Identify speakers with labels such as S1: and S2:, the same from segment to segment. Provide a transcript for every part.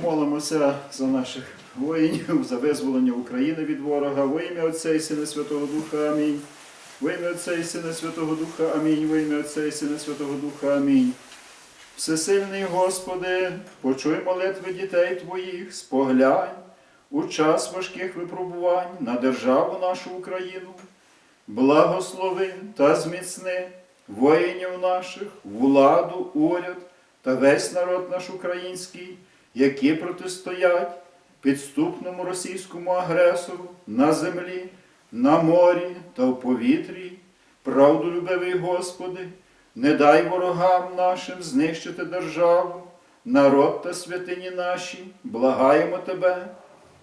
S1: Помолимося за наших воїнів, за визволення України від ворога. Во ім'я Отця і Сина Святого Духа. Амінь. Во ім'я Отця і Сина Святого Духа. Амінь. Во ім'я Отця і Сина Святого Духа. Амінь. Всесильний Господи, почуй молитви дітей Твоїх, споглянь у час важких випробувань на державу нашу Україну. Благослови та зміцни воїнів наших, владу, уряд та весь народ наш український, які протистоять підступному російському агресору на землі, на морі та в повітрі. Правдолюбивий Господи, не дай ворогам нашим знищити державу, народ та святині наші, благаємо Тебе,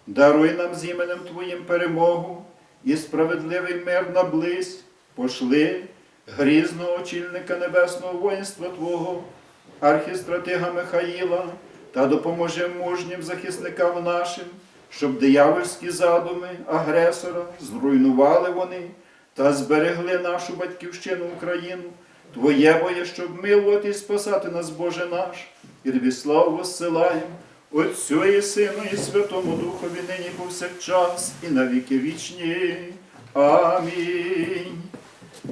S1: даруй нам з іменем Твоїм перемогу і справедливий мир наблизь, пошли грізного очільника небесного воїнства Твого, архістратига Михаїла, та допоможи мужнім захисникам нашим, щоб диявольські задуми агресора зруйнували вони та зберегли нашу батьківщину Україну. Твоє боє, щоб милувати і спасати нас, Боже наш, і тобі славу воссилаємо, Отцю і Сину, і Святому Духові нині повсякчас, і на віки вічні. Амінь.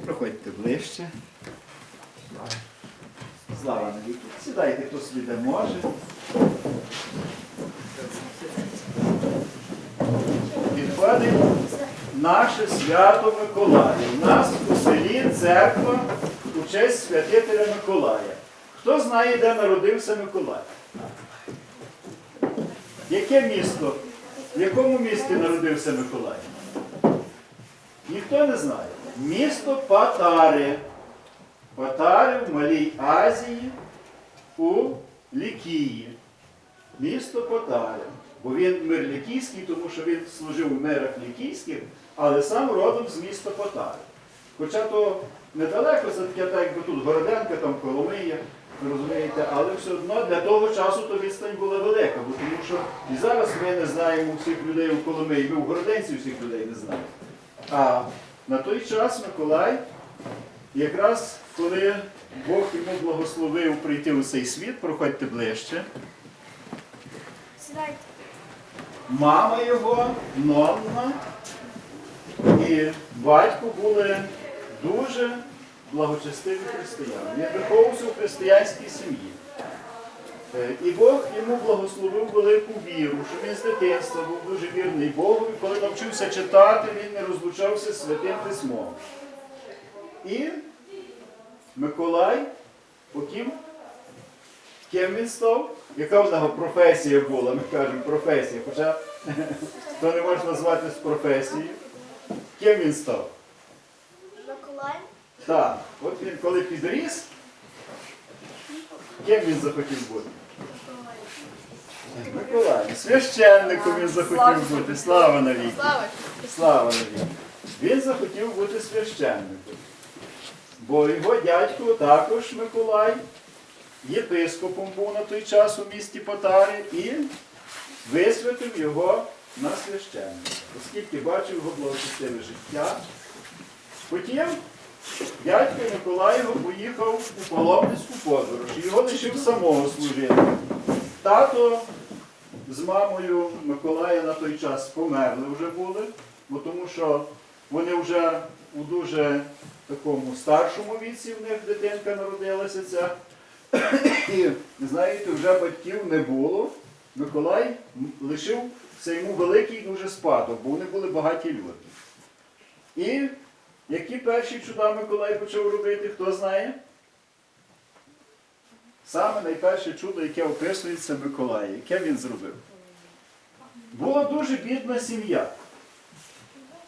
S1: Проходьте ближче. Слава навіки. Сідайте, хто собі де може. Підходить наше свято Миколая. У нас у селі церква у честь святителя Миколая. Хто знає, де народився Миколай? Яке місто? В якому місті народився Миколай? Ніхто не знає. Місто Патари. Патари в Малій Азії у Лікії. Місто Патари. Бо він мир лікійський, тому що він служив у мирах лікійських, але сам родом з міста Патари. Хоча то недалеко, це таке, так якби тут Городенка, там Коломия, розумієте, але все одно для того часу то відстань була велика, бо тому що і зараз ми не знаємо всіх людей у Коломиї, ми в Городенці всіх людей не знаємо. А на той час Миколай, якраз коли Бог йому благословив прийти у цей світ, проходьте ближче.
S2: Сідайте.
S1: Мама його, Нонна і батько були дуже благочестиві християни. Він виховувався в християнській сім'ї. Е, І Бог йому благословив велику віру, що він з дитинства був дуже вірний Богу, і коли навчився читати, він не розлучався з святим письмом. І Миколай потім Ким він став? Яка в нього професія була? Ми кажемо професія, хоча то не можна назвати з професією. Ким він став?
S2: Миколай.
S1: Так, от він коли підріс, ким він захотів бути? Миколаєм. Священником він захотів бути. Слава навіки.
S2: Слава.
S1: Слава навіки. Він захотів бути священником. Бо його дядько також Миколай єпископом був на той час у місті Потари і висвятив його на священника, оскільки бачив його благочестиве життя. Потім дядько Миколаєво поїхав у паломницьку подорож. Його лишив самого служити. Тато з мамою Миколая на той час померли вже були, бо тому що вони вже у дуже такому старшому віці в них дитинка народилася ця. І, знаєте, вже батьків не було. Миколай лишив це йому великий дуже спадок, бо вони були багаті люди. І які перші чуда Миколай почав робити, хто знає? Саме найперше чудо, яке описується Миколая, яке він зробив. Була дуже бідна сім'я.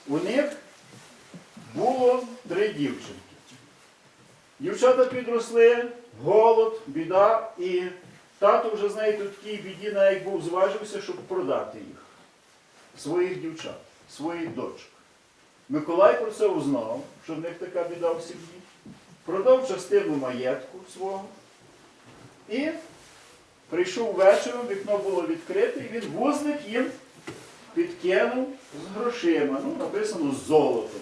S1: У них було три дівчинки. Дівчата підросли, голод, біда, і тато вже, знаєте, в такій біді навіть був зважився, щоб продати їх, своїх дівчат, своїх дочок. Миколай про це узнав, що в них така біда в сім'ї, продав частину маєтку свого і прийшов вечором, вікно було відкрите, і він вузлик їм підкинув з грошима, ну, написано з золотом.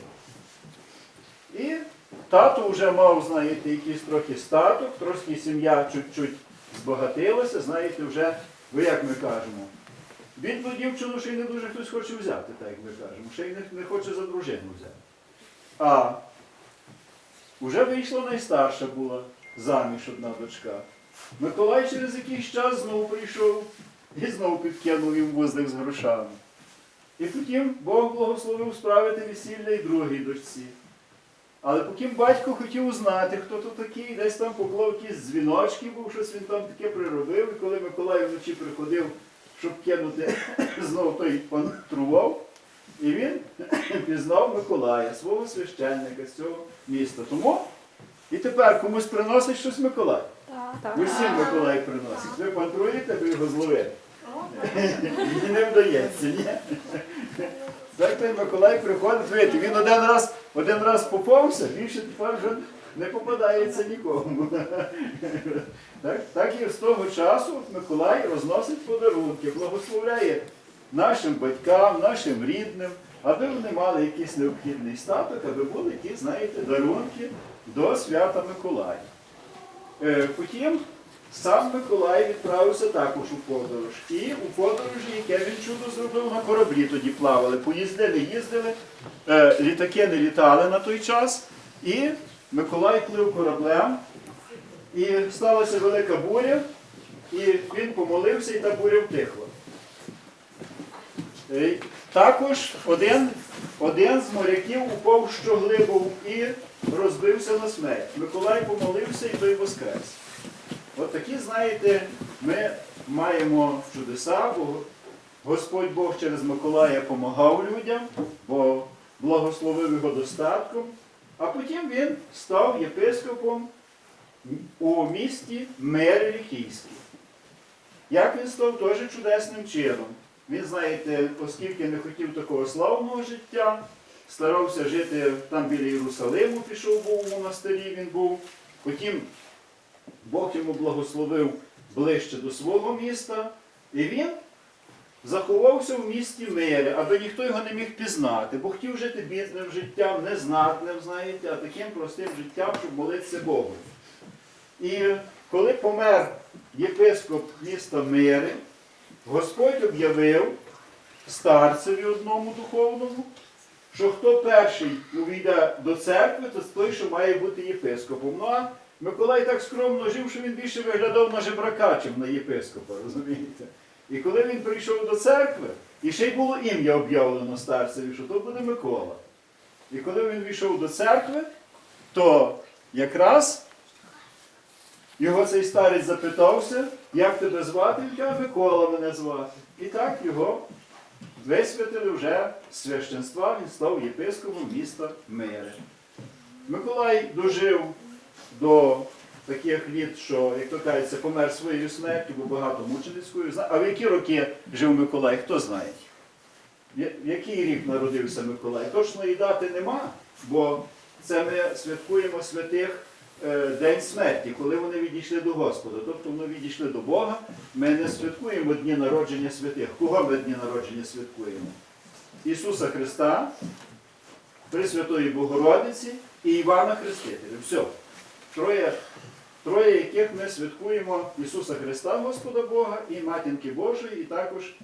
S1: Тато вже мав, знаєте, якийсь трохи статок, трошки сім'я чуть-чуть збагатилася, знаєте, вже Бо як ми кажемо, бідну дівчину ще й не дуже хтось хоче взяти, так як ми кажемо, ще й не, не хоче за дружину взяти. А вже вийшла найстарша була заміж одна дочка. Миколай через якийсь час знову прийшов і знову підкинув їм вузлик з грошами. І потім Бог благословив справити весілля і другій дочці. Але потім батько хотів узнати, хто то такий, десь там поклав якісь дзвіночки, був щось він там таке приробив. І коли Миколай вночі приходив, щоб кинути, знов той пантрував, і він пізнав Миколая, свого священника з цього міста. Тому і тепер комусь приносить щось Миколай. Усім Миколай приносить. Ви пантруєте, ви його зловити. І не вдається, ні? Так той Миколай приходить, видите, він один раз, один раз поповся, більше тепер вже не попадається нікому. Так, так і з того часу Миколай розносить подарунки, благословляє нашим батькам, нашим рідним, аби вони мали якийсь необхідний статок, аби були ті, знаєте, дарунки до свята Миколая. Е, Потім сам Миколай відправився також у подорож. І у подорожі, яке він чудо зробив на кораблі, тоді плавали. Поїздили, їздили, е, літаки не літали на той час. І Миколай плив кораблем, і сталася велика буря, і він помолився, і та буря втихла. Е, Також один, один з моряків упав щоглибо і розбився на смерть. Миколай помолився і той воскрес. От такі, знаєте, ми маємо чудеса, бо Господь Бог через Миколая допомагав людям, бо благословив його достатком, а потім він став єпископом у місті Мереліхійській. Як він став теж чудесним чином. Він, знаєте, оскільки не хотів такого славного життя, старався жити там біля Єрусалиму, пішов був у монастирі, він був. Потім Бог йому благословив ближче до свого міста, і він заховався в місті мирі, аби ніхто його не міг пізнати, бо хотів жити бідним життям, незнатним, знаєте, а таким простим життям, щоб молитися Богу. І коли помер єпископ міста Мири, Господь об'явив старцеві одному духовному, що хто перший увійде до церкви, то той, що має бути єпископом. Ну а Миколай так скромно жив, що він більше виглядав на жебрака, чим на єпископа, розумієте? І коли він прийшов до церкви, і ще й було ім'я об'явлено старцеві, що то буде Микола. І коли він війшов до церкви, то якраз його цей старець запитався, як тебе звати? Він каже, Микола мене звати. І так його висвятили вже з священства, він став єпископом міста Мири. Миколай дожив до таких літ, що, як то кажеться, помер своєю смертю, бо багато мученицькою. А в які роки жив Миколай, хто знає? В який рік народився Миколай? Точної дати нема, бо це ми святкуємо святих е, День смерті, коли вони відійшли до Господа. Тобто вони відійшли до Бога. Ми не святкуємо дні народження святих. Кого ми дні народження святкуємо? Ісуса Христа, Пресвятої Богородиці і Івана Хрестителя. Все. Троє, троє яких ми святкуємо Ісуса Христа, Господа Бога, і Матінки Божої, і також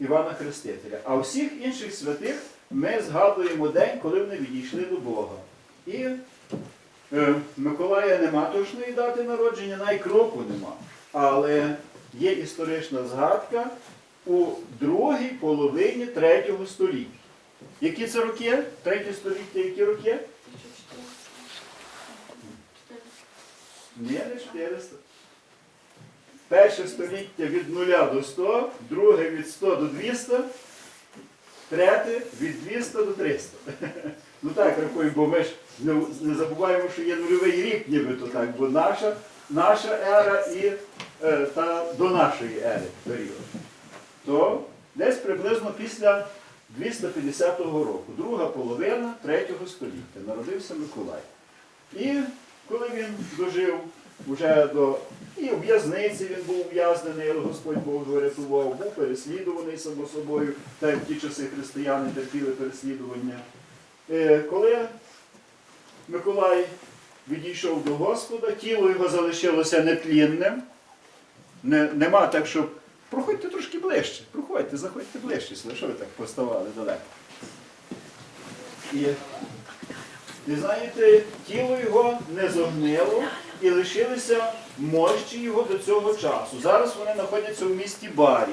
S1: Івана Хрестителя. А всіх інших святих ми згадуємо день, коли вони відійшли до Бога. І е, Миколая нема точної дати народження, навіть року нема. Але є історична згадка у другій половині третього століття. Які це роки? Третє століття, які роки? Ні, не 400. Перше століття від 0 до 100, друге від 100 до 200, третє від 200 до 300. Ну так рахуємо, бо ми ж не, забуваємо, що є нульовий рік, нібито так, бо наша, наша ера і е, та до нашої ери період. То десь приблизно після 250 року, друга половина третього століття, народився Миколай. І коли він дожив уже до і в в'язниці він був ув'язнений, але Господь Бог його рятував, був переслідуваний само собою, так як в ті часи християни терпіли переслідування. Е, Коли Миколай відійшов до Господа, тіло його залишилося нетлінним. Не, нема так, щоб Проходьте трошки ближче. Проходьте, заходьте ближче. Що ви так поставали далеко? І, і знаєте, тіло його не зогнило і лишилися мощі його до цього часу. Зараз вони знаходяться в місті Барі.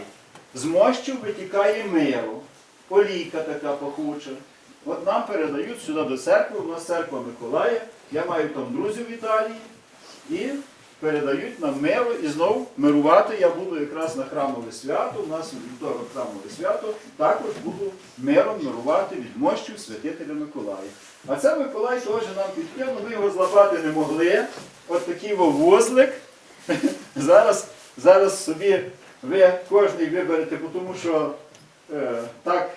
S1: З мощів витікає миру, олійка така пахуча. От нам передають сюди до церкви, у нас церква Миколая, я маю там друзів в Італії, і передають нам мило і знов мирувати. Я буду якраз на храмове свято, у нас вівторок храмове свято, також буду миром мирувати від мощів святителя Миколая. А це Миколай теж нам підкинув, ми його злапати не могли. От такий вовузлик. Зараз, зараз собі ви кожний виберете, тому що е, так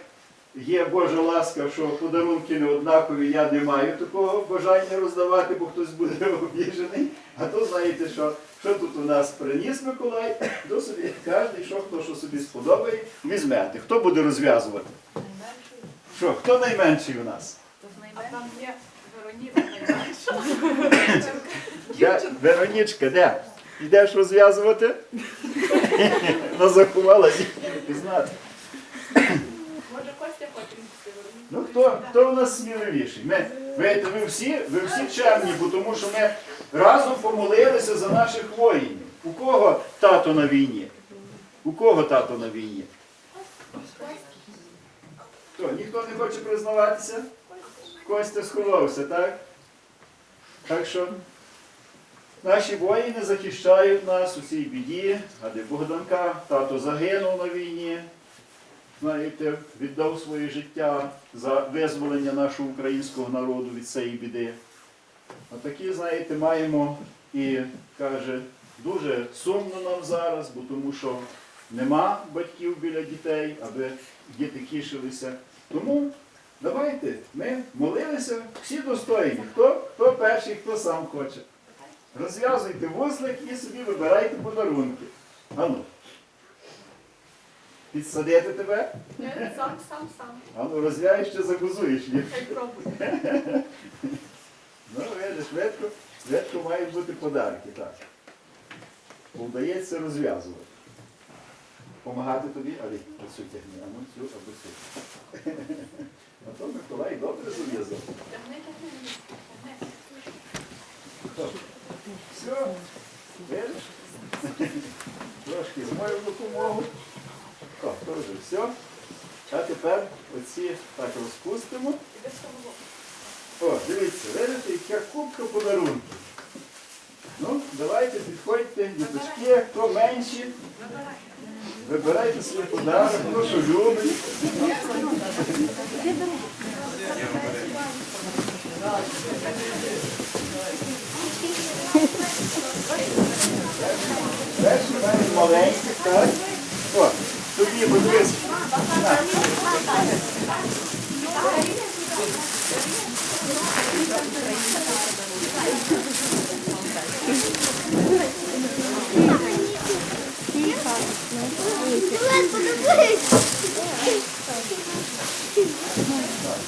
S1: є Божа ласка, що подарунки не однакові, я не маю такого бажання роздавати, бо хтось буде обіжений. А то знаєте, що, що тут у нас приніс Миколай, то собі кожен, що хто що собі сподобає, візьмете. Хто буде розв'язувати? Що, хто найменший у нас?
S3: А там є Вероніка найменша.
S1: Веронічка, де? Йдеш розв'язувати? Вона заховала пізнати.
S3: Може Костя хоче відпустити Вероніку?
S1: Ну хто, хто у нас сміливіший? Ми, ви, ви, всі, ви всі чемні, бо тому що ми разом помолилися за наших воїнів. У кого тато на війні? У кого тато на війні? Хто? Ніхто не хоче признаватися? Костя сховався, так? Так що наші воїни захищають нас у цій біді, а де Богданка, тато загинув на війні знаєте, віддав своє життя за визволення нашого українського народу від цієї біди. А такі, знаєте, маємо і каже, дуже сумно нам зараз, бо тому що нема батьків біля дітей, аби діти тішилися. Тому давайте ми молилися всі достойні. Хто, хто перший, хто сам хоче. Розв'язуйте вузлик і собі вибирайте подарунки. Ану. Підсадити тебе?
S3: Ні, Сам, сам, сам.
S1: А ну розв'яєш ще загузуєш. Ні?
S3: Хай пробує.
S1: Ну, видиш, швидко, швидко мають бути подарки, так. Бо Вдається розв'язувати. Помагати тобі, а оцю тягни, а ну цю або цю. А то Миколай добре зав'язав.
S3: Тягни, тягни, тягни.
S1: Все, видиш? Трошки з мою допомогу. О, теж все. А тепер оці так розпустимо. О, дивіться, видите, яка кубка подарунків. Ну, давайте підходьте, діточки, хто менші, вибирайте свій подарок, хто що любить. Перший мають маленьких, так?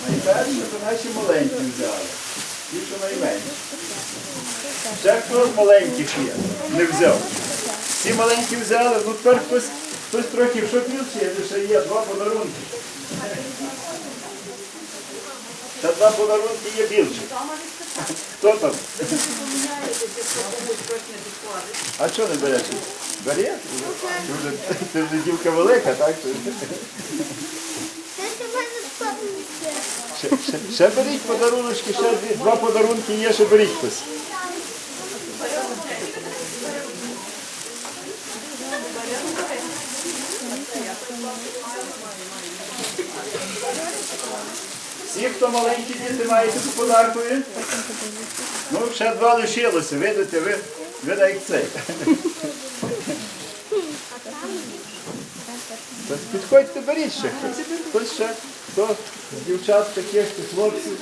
S1: Найперше, то наші маленькі взяли. Ті, що найменші. Ще хто маленьких є? Не взяв. Всі маленькі взяли, ну тепер хтось, хтось трохи в шокрівці, ще є два подарунки. Та два подарунки є більше. Хто там? А чого не береш? Бери? Ти вже, ти вже дівка велика, так? Ще, ще, ще беріть подаруночки, ще дві, два подарунки є, ще беріть хтось. Всі, хто маленькі діти, маєте по подаркові? Ну, ще два лишилося, видите, ви, ви як цей. Підходьте, беріть ще хтось. Ще, хто з дівчат таких, чи хлопців.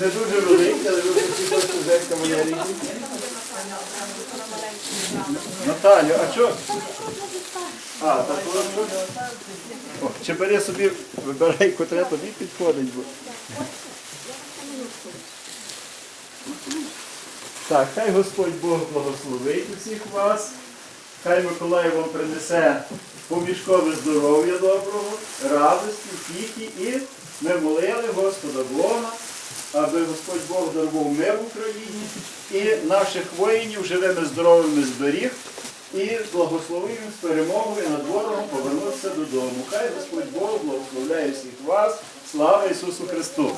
S1: Не, дуже великі, але ви жертва моя рідні. Наталю, а що? А, так? О, чи бери собі, вибирай, котре тобі підходить. Так, хай Господь Бог благословить усіх вас. Хай Миколай вам принесе помішкове здоров'я доброго, радості, втіхи і ми молили Господа Бога, аби Господь Бог дарував мир в Україні і наших воїнів живими здоровими зберіг і благословив з перемогою над ворогом повернутися додому. Хай Господь Бог благословляє всіх вас. Слава Ісусу Христу!